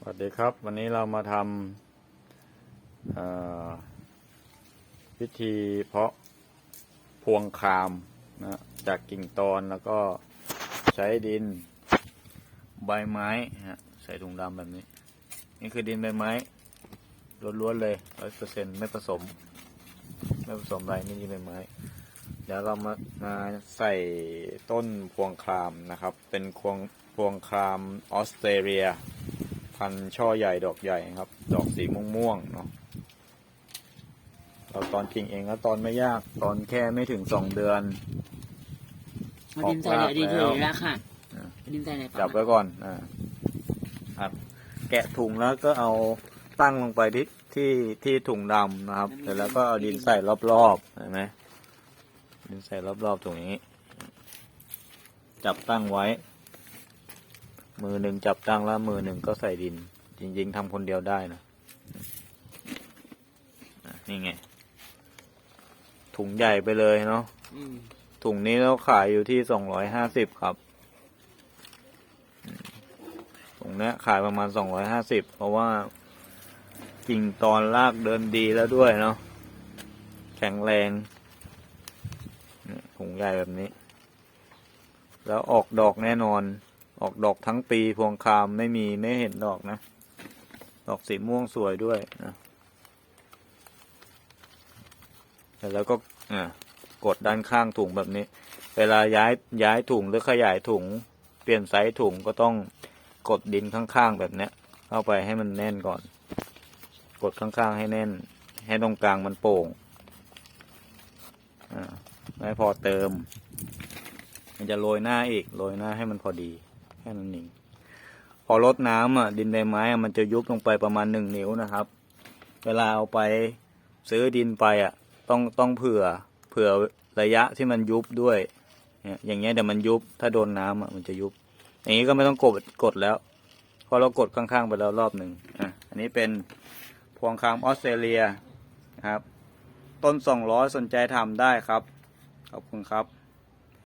สวัสดีครับ วันนี้เรามาทำพิธีเพาะพวงคามนะจากกิ่งตอนแล้วก็ใช้ดินใบไม้ฮะใส่ถุงดำแบบนี้ นี่คือดินใบไม้ล้วนๆเลยร้อยเปอร์เซ็นไม่ผสม ไม่ผสมอะไรนี่ดินใบไม้ เดี๋ยวเรามามาใส่ต้นพวงครามนะครับ เป็นพวงพวงครามออสเตรเลีย พันธุ์ช่อใหญ่ดอกใหญ่ครับ ดอกสีม่วงๆเนาะเราตอนกิ่งเองก็ตอนไม่ยากตอนแค่ไม่ถึงสองเดือนเอาดินใส่เลยดินใส่เลยละค่ะอ่าเอาดินใส่เลยจับไว้ก่อนอ่าครับแกะถุงแล้วก็เอาตั้งลงไปที่ที่ที่ถุงดำนะครับเสร็จแล้วก็เอาดินใส่รอบๆเห็นไหมดินใส่รอบๆตรงนี้ จับตั้งไว้ มือหนึ่งจับตั้งแล้วมือหนึ่งก็ใส่ดิน จริง ๆทำคนเดียวได้นะนี่ไง ถุงใหญ่ไปเลยเนาะถุงนี้เราขายอยู่ที่สองร้อยห้าสิบครับ ถุงเนี้ยขายประมาณสองร้อยห้าสิบเพราะว่ากิ่งตอนรากเดินดีแล้วด้วยเนาะแข็งแรงถุงใหญ่แบบนี้ แล้วออกดอกแน่นอน ออกดอกทั้งปีพวงคามไม่มีไม่เห็นดอกนะ ดอกสีม่วงสวยด้วยนะแล้วก็อ่ากดด้านข้างถุงแบบนี้ เวลาย้ายย้ายถุงหรือขยายถุง เปลี่ยนไซส์ถุงก็ต้องกดดินข้างๆแบบเนี้ย เข้าไปให้มันแน่นก่อน กดข้างๆให้แน่น ให้ตรงกลางมันโป่งอ่าไม่พอเติม มันจะโรยหน้าอีกโรยหน้าให้มันพอดี แค่นั้นเองพอลดน้ำอะดินใบไม้มันจะยุบลงไปประมาณหนึ่งนิ้วนะครับ เวลาเอาไปซื้อดินไปอะ ต้องต้องเผื่อเผื่อระยะที่มันยุบด้วยอย่างเงี้ยเดี๋ยวมันยุบถ้าโดนน้ำอะมันจะยุบ อย่างนี้ก็ไม่ต้องกดกดแล้วเพราะเรากดข้างๆไปแล้วรอบหนึ่งอะอันนี้เป็นพวงคามออสเตรเลียนะครับ ต้นสองร้อยสนใจทำได้ครับ ขอบคุณครับ